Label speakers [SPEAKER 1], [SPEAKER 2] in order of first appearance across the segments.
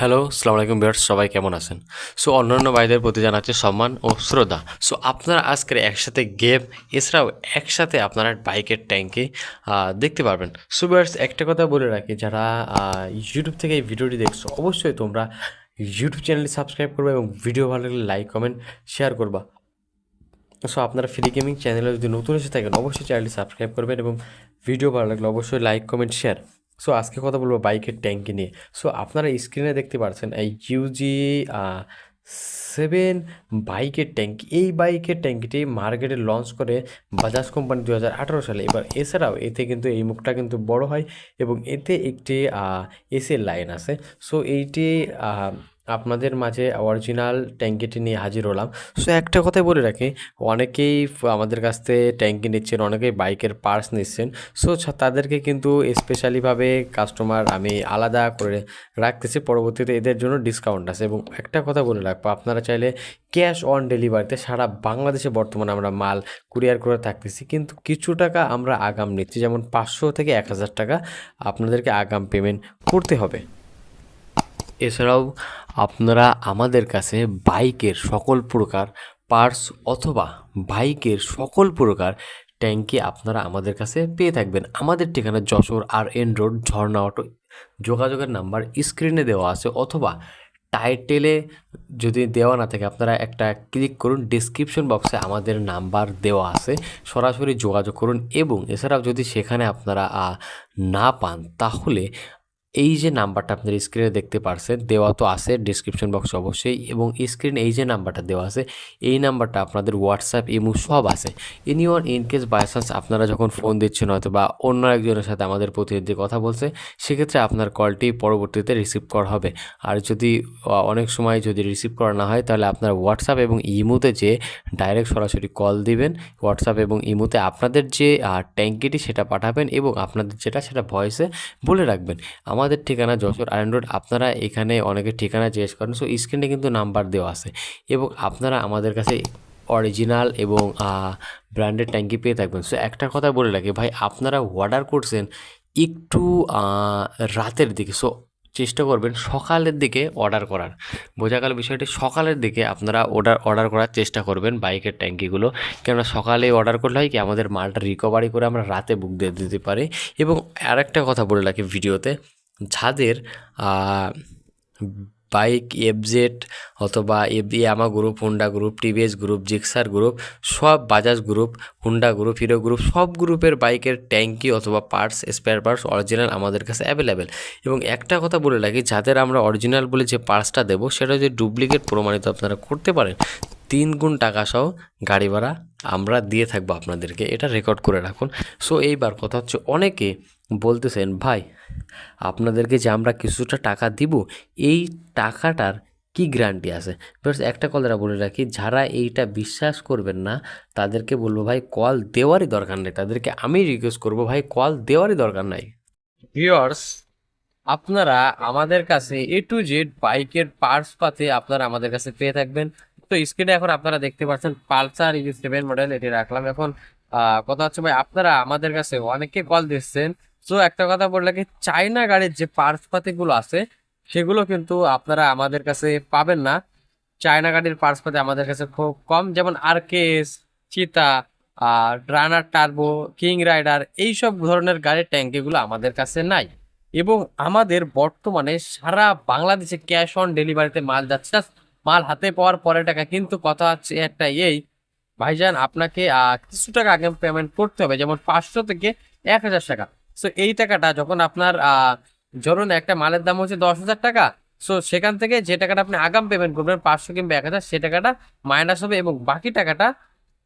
[SPEAKER 1] Hello সালাম আলাইকুম বিয়ার্স সবাই কেমন আছেন? সো অন্যান্য ভাইদের প্রতি জানাচ্ছে সম্মান ও শ্রদ্ধা। সো আপনারা আজকের একসাথে গেম এছাড়াও একসাথে আপনারা বাইকের ট্যাঙ্কে দেখতে পারবেন। সো বিয়ার্স একটা কথা বলে রাখি, যারা ইউটিউব থেকে এই ভিডিওটি দেখছ, অবশ্যই তোমরা ইউটিউব চ্যানেলটি সাবস্ক্রাইব করবে এবং ভিডিও ভালো লাগলে লাইক কমেন্ট শেয়ার করবা। সো আপনারা ফ্রি গেমিং চ্যানেলে যদি নতুন এসে থাকেন, অবশ্যই চ্যানেলটি সাবস্ক্রাইব করবেন এবং ভিডিও ভালো লাগলে অবশ্যই লাইক কমেন্ট শেয়ার সো আজকে কথা বলব বাইকের ট্যাঙ্কি নিয়ে। সো আপনারা স্ক্রিনে দেখতে পাচ্ছেন এই ইউজি সেভেন বাইকের ট্যাঙ্কি। এই বাইকের ট্যাঙ্কিটি মার্কেটে লঞ্চ করে বাজাজ কোম্পানি দু হাজার আঠারো সালে। এবার এছাড়াও এতে কিন্তু এই মুখটা কিন্তু বড় হয় এবং এতে একটি এসের লাইন আছে। সো এইটি আপনাদের মাঝে অরিজিনাল ট্যাঙ্কিটি নিয়ে হাজির হলাম। সো একটা কথাই বলে রাখি, অনেকেই আমাদের কাছ থেকে ট্যাঙ্কি নিচ্ছেন, অনেকেই বাইকের পার্টস নিচ্ছেন। সো তাদেরকে কিন্তু স্পেশালিভাবে কাস্টমার আমি আলাদা করে রাখতেছি, পরবর্তীতে এদের জন্য ডিসকাউন্ট আছে। এবং একটা কথা বলে রাখব, আপনারা চাইলে ক্যাশ অন ডেলিভারিতে সারা বাংলাদেশে বর্তমানে আমরা মাল কুরিয়ার করে থাকতেছি, কিন্তু কিছু টাকা আমরা আগাম নিচ্ছি। যেমন পাঁচশো থেকে এক হাজার টাকা আপনাদেরকে আগাম পেমেন্ট করতে হবে। এছাড়াও আপনারা আমাদের কাছে বাইকের সকল প্রকার পার্টস অথবা বাইকের সকল প্রকার ট্যাঙ্কি আপনারা আমাদের কাছে পেয়ে থাকবেন। আমাদের ঠিকানা Jashore R N road Jharna auto যোগাযোগের নাম্বার স্ক্রিনে দেওয়া আছে অথবা টাইটেলে যদি দেওয়া না থাকে আপনারা একটা ক্লিক করুন ডিসক্রিপশন বক্সে আমাদের নাম্বার দেওয়া আছে। সরাসরি যোগাযোগ করুন এবং এছাড়াও যদি সেখানে আপনারা না পান তাহলে এই যে নাম্বারটা আপনার স্ক্রিনে দেখতে পারছেন, দেওয়া তো আছে ডিসক্রিপশন বক্স অবশ্যই, এবং স্ক্রিনে এই যে নাম্বারটা দেওয়া আছে, এই নাম্বারটা আপনাদের হোয়াটসঅ্যাপ ইমো সব আছে। এনিওয়ান ইন কেস চান্স আপনারা যখন ফোন দিচ্ছেন হয়তো বা অন্য একজনের সাথে আমাদের প্রতিনিধি কথা বলছে, সেক্ষেত্রে আপনার কলটি পরবর্তীতে রিসিভ করা হবে। আর যদি অনেক সময় যদি রিসিভ করা না হয়, তাহলে আপনার হোয়াটসঅ্যাপ এবং ইমোতে যে ডাইরেক্ট সরাসরি কল দিবেন হোয়াটসঅ্যাপ এবং ইমোতে আপনাদের যে ট্যাঙ্কিটি সেটা পাঠাবেন এবং আপনাদের যেটা, সেটা ভয়েসে বলে রাখবেন। আমাদের ঠিকানা যশোর আয়রন রোড। আপনারা এখানে অনেকের ঠিকানা জিজ্ঞেস করেন সো স্ক্রিনে কিন্তু নাম্বার দেওয়া আছে। এবং আপনারা আমাদের কাছে অরিজিনাল এবং ব্র্যান্ডেড ট্যাঙ্কি পেয়ে থাকবেন। সো একটা কথা বলে রাখি, ভাই, আপনারা অর্ডার করছেন একটু রাতের দিকে সো চেষ্টা করবেন সকালের দিকে অর্ডার করার। বোঝা গেল বিষয়টি, সকালের দিকে আপনারা অর্ডার অর্ডার করার চেষ্টা করবেন বাইকের ট্যাঙ্কিগুলো কেননা সকালে অর্ডার করলে হয় কি, আমাদের মালটা রিকভারি করে আমরা রাতে বুক দিয়ে দিতে পারি। এবং আরেকটা কথা বলে রাখি ভিডিওতে যাদের বাইক এফজেড অথবা F Yamaha group Honda group TVS group Gixxer group সব Bajaj group Honda group Hero group সব গ্রুপের বাইকের ট্যাঙ্কি অথবা পার্টস স্পেয়ার পার্টস অরিজিনাল আমাদের কাছে অ্যাভেলেবেল এবং একটা কথা বলে রাখি, যাদের আমরা অরিজিনাল বলে যে পার্টসটা দেবো, সেটা যদি ডুপ্লিকেট প্রমাণিত আপনারা করতে পারেন তিন গুণ টাকা সহ গাড়ি ভাড়া আমরা দিয়ে থাকব আপনাদেরকে। এটা রেকর্ড করে রাখুন। সো এইবার কথা হচ্ছে, অনেকে বলতেছেন, ভাই, আপনাদেরকে যে আমরা কিছুটা টাকা দিব, এই টাকাটার কি গ্যারান্টি আছে? বাস একটা কথাটা বলে রাখি, যারা এইটা বিশ্বাস করবেন না, তাদেরকে বলব, ভাই কল দেওয়ারই দরকার নেই। তাদেরকে আমি রিকোয়েস্ট করব, ভাই কল দেওয়ারই দরকার নাই। ভিউয়ার্স আপনারা আমাদের কাছে এ টু জেড বাইকের পার্টস পাতে আপনারা আমাদের কাছে পেয়ে থাকবেন। তো স্ক্রিনে এখন আপনারা দেখতে পাচ্ছেন পালসার ইজি সেভেন মডেল এটি রাখলাম। এখন কথা হচ্ছে ভাই, আপনারা আমাদের কাছে অনেকে কল দিচ্ছেন। সো একটা কথা বললে কি চাইনা গাড়ির যে পার্টস পাতিগুলো আছে, সেগুলো কিন্তু আপনারা আমাদের কাছে পাবেন না। চায়না গাড়ির পার্টস পাতি আমাদের কাছে খুব কম, যেমন আরকেএস চিতা আর রানার টার্বো কিং রাইডার এইসব ধরনের গাড়ির ট্যাঙ্কিগুলো আমাদের কাছে নাই। এবং আমাদের বর্তমানে সারা বাংলাদেশে ক্যাশ অন ডেলিভারিতে মাল যাচ্ছে। মাল হাতে পাওয়ার পরে টাকা। কিন্তু কথা হচ্ছে একটা এই, ভাইজান আপনাকে কিছু টাকা আগে পেমেন্ট করতে হবে, যেমন পাঁচশো থেকে এক হাজার টাকা। সো এই টাকাটা যখন আপনার ধরুন একটা মালের দাম হচ্ছে দশ হাজার টাকা সো সেখান থেকে যে টাকাটা আপনি আগাম পেমেন্ট করবেন, পাঁচশো কিংবা এক হাজার, সে টাকাটা মাইনাস হবে এবং বাকি টাকাটা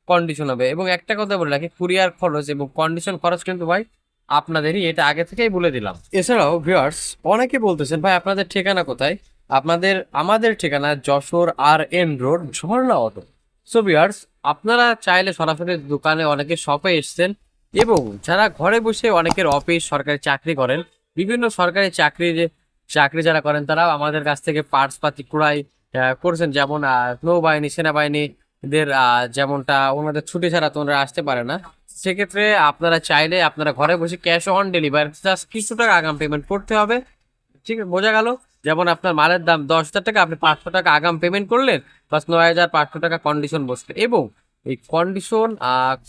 [SPEAKER 1] কন্ডিশন হবে। এবং একটা কথা বলে রাখি কুরিয়ার খরচ এবং কন্ডিশন খরচ কিন্তু ভাই আপনাদেরই, এটা আগে থেকেই বলে দিলাম। এছাড়াও ভিউয়ার্স অনেকে বলতেছেন, ভাই, আপনাদের ঠিকানা কোথায়? আপনাদের, আমাদের ঠিকানা Jashore R N road, Jharna auto. So viewers আপনারা চাইলে সরাসরি দোকানে অনেকে শপে এসছেন এবং যারা ঘরে বসে অনেকের অফিস সরকারি চাকরি করেন, বিভিন্ন সরকারি চাকরি যে, চাকরি যারা করেন, তারাও আমাদের কাছ থেকে পার্টস পাতি ক্রয় করছেন। যেমন নৌবাহিনী, সেনাবাহিনীদের যেমনটা ওনাদের ছুটি ছাড়া তো ওনারা আসতে পারে না। সেক্ষেত্রে আপনারা চাইলে আপনারা ঘরে বসে ক্যাশ অন ডেলিভারি জাস্ট কিছু টাকা আগাম পেমেন্ট করতে হবে। ঠিক, বোঝা গেল? যেমন আপনার মালের দাম দশ হাজার টাকা, আপনি পাঁচশো টাকা আগাম পেমেন্ট করলেন প্লাস নয় হাজার পাঁচশো টাকা কন্ডিশন বসবে এবং এই কন্ডিশন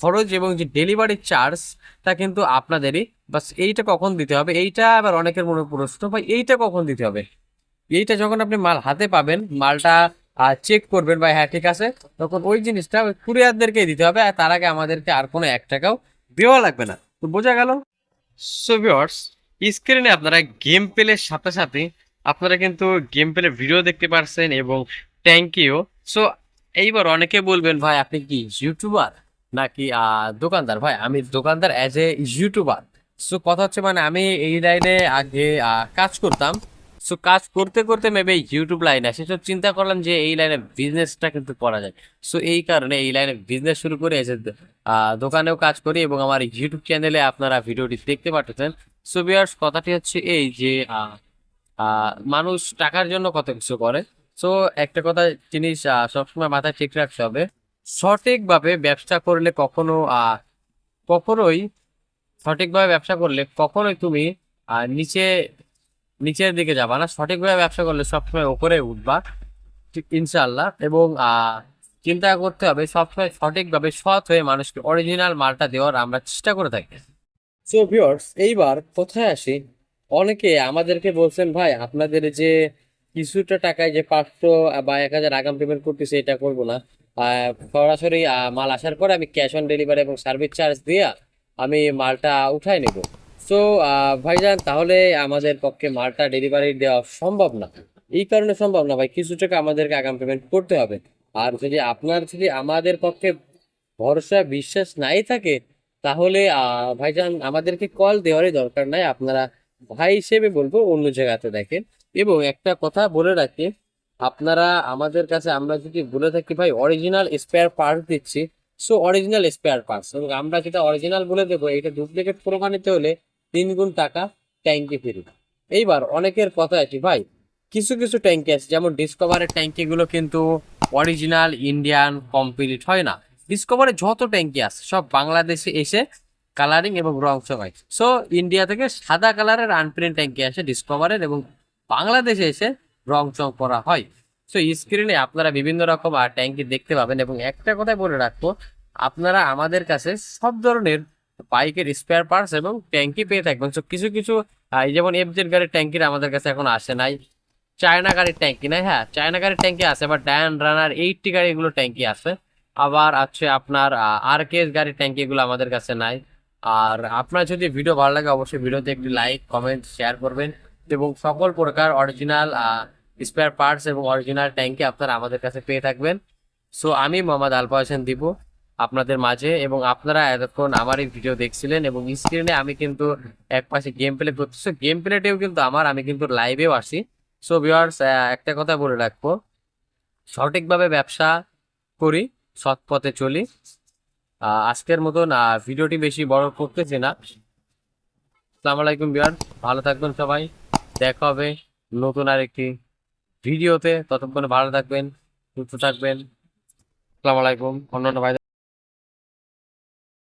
[SPEAKER 1] খরচ এবং যে ডেলিভারি চার্জটা কিন্তু আপনাদেরই, বাস এইটা কখন দিতে হবে? এইটা আবার অনেকের মনে প্রশ্ন, ভাই, এইটা কখন দিতে হবে? এইটা যখন আপনি মাল হাতে পাবেন, মালটা চেক করবেন বা হ্যাঁ ঠিক আছে, তখন ওই জিনিসটা কুরিয়ারদেরকেই দিতে হবে, আর তার আগে আমাদেরকে আর কোনো এক টাকাও দেওয়া লাগবে না। তো বোঝা গেল? সো ভিউয়ার্স স্ক্রিনে আপনারা গেম প্লের সাথে সাথে আপনারা কিন্তু গেম প্লে ভিডিও দেখতে পারছেন এবং ট্যাঙ্কিও সো এইবার অনেকে বলবেন, ভাই, আপনি কি ইউটিউবার নাকি দোকানদার? ভাই, আমি দোকানদার অ্যাজ এ ইউটিউবার সো কথা হচ্ছে মানে আমি এই লাইনে আগে কাজ করতাম। সো কাজ করতে করতে মেবি ইউটিউব লাইনে আসে। তো চিন্তা করলাম যে এই লাইনে বিজনেসটা কিন্তু করা যায়। সো এই কারণে এই লাইনে বিজনেস শুরু করে এসে দোকানেও কাজ করি এবং আমার ইউটিউব চ্যানেলে আপনারা ভিডিওটি দেখতে পাচ্ছেন সো বিয়ার্স কথাটি হচ্ছে এই যে মানুষ টাকার জন্য কত কিছু করে। সো একটা কথা জিনিস সবসময় মাথায় ঠিক রাখতে হবে, সঠিকভাবে ব্যবসা করলে কখনো কখনোই সঠিকভাবে ব্যবসা করলে কখনোই তুমি নিচে, নিচের দিকে যাবা না। সঠিকভাবে ব্যবসা করলে সবসময় উপরে উঠবা ইনশাল্লাহ এবং চিন্তা করতে হবে, সবসময় সঠিকভাবে সৎ হয়ে মানুষকে অরিজিনাল মালটা দেওয়ার আমরা চেষ্টা করে থাকি। সো ভিউয়ার্স এইবার কোথায় আসি? অনেকে আমাদেরকে বলছেন, ভাই, আপনাদের যে কিছুটা টাকায় যে পাঁচশো বা এক হাজার আগাম পেমেন্ট করতেছে, এটা করব না। সরাসরি মাল আসার পরে আমি ক্যাশ অন ডেলিভারি এবং সার্ভিস চার্জ দিয়া আমি মালটা উঠাই নেব। সো ভাইজান, তাহলে আমাদের পক্ষে মালটা ডেলিভারি দেওয়া সম্ভব না। এই কারণে সম্ভব না, ভাই, কিছু টাকা আমাদেরকে আগাম পেমেন্ট করতে হবে। আর যদি আপনার, যদি আমাদের পক্ষে ভরসা, বিশ্বাস নাই থাকে, তাহলে ভাইজান, আমাদেরকে কল দেওয়ারই দরকার নাই। আপনারা ভাই হিসেবে বলব অন্য জায়গাতে দেখেন। এবং একটা কথা বলে রাখি, আপনারা আমাদের কাছে আমরা যদি বলে থাকি, ভাই অরিজিনাল স্পেয়ার পার্টস দিচ্ছি সো অরিজিনাল স্পেয়ার পার্টস এবং আমরা যেটা অরিজিনাল বলে দেবো, এটা ডুপ্লিকেট প্রমাণিত হলে তিন গুণ টাকা ট্যাঙ্কি ফিরি এইবার অনেকের কথা আছে, ভাই, কিছু কিছু ট্যাঙ্কি আছে, যেমন ডিসকভারের ট্যাঙ্কিগুলো কিন্তু অরিজিনাল ইন্ডিয়ান কমপ্লিট হয় না। ডিসকভারের যত ট্যাঙ্কি আছে, সব বাংলাদেশে এসে কালারিং এবং রং হয়। সো ইন্ডিয়া থেকে সাদা কালারের আনপ্রিন্ট ট্যাঙ্কি আসে ডিসকভারের এবং বাংলাদেশে এসে রং চং করা হয়। সো স্ক্রিনে আপনারা বিভিন্ন রকম আর ট্যাঙ্কি দেখতে পাবেন এবং একটা কথাই বলে রাখব, আপনারা আমাদের কাছে সব ধরনের বাইকের স্পেয়ার পার্টস এবং ট্যাঙ্কি পেয়ে থাকবেন। সো কিছু কিছু যেমন এফজেড গাড়ির ট্যাঙ্কির আমাদের কাছে এখন আসে নাই। চায়না গাড়ির ট্যাঙ্কি নাই হ্যাঁ চায়না গাড়ির ট্যাঙ্কি আছে আবার ডায়ান রানার এইটটি গাড়ি এগুলো ট্যাঙ্কি আছে। আবার আছে আপনার আর কে গাড়ির ট্যাঙ্কি এগুলো আমাদের কাছে নাই। আর আপনার যদি ভিডিও ভালো লাগে, অবশ্যই ভিডিওতে একটি লাইক কমেন্ট শেয়ার করবেন। এবং সকল প্রকার অরিজিনাল স্পেয়ার পার্টস এবং অরিজিনাল ট্যাঙ্কি আপনারা আমাদের কাছে পেয়ে থাকবেন। সো আমি মোহাম্মদ আলফা হোসেন দিব আপনাদের মাঝে এবং আপনারা এতক্ষণ আমার এই ভিডিও দেখছিলেন এবং স্ক্রিনে আমি কিন্তু এক পাশে গেম প্লে করতেছি গেম প্লেটেও কিন্তু আমার, আমি কিন্তু লাইভেও আসি। সো ভিওয়ার্স একটা কথা বলে রাখব। সঠিকভাবে ব্যবসা করি সৎ পথে চলি। আজকের মতন ভিডিওটি বেশি বড় করতেছে না। আসসালামু আলাইকুম বিয়ার ভালো থাকবেন সবাই। দেখা হবে নতুন আর একটি ভিডিওতে। ততক্ষণ ভালো থাকবেন, সুস্থ থাকবেন। আসসালামু আলাইকুম অন্যান্য ভাই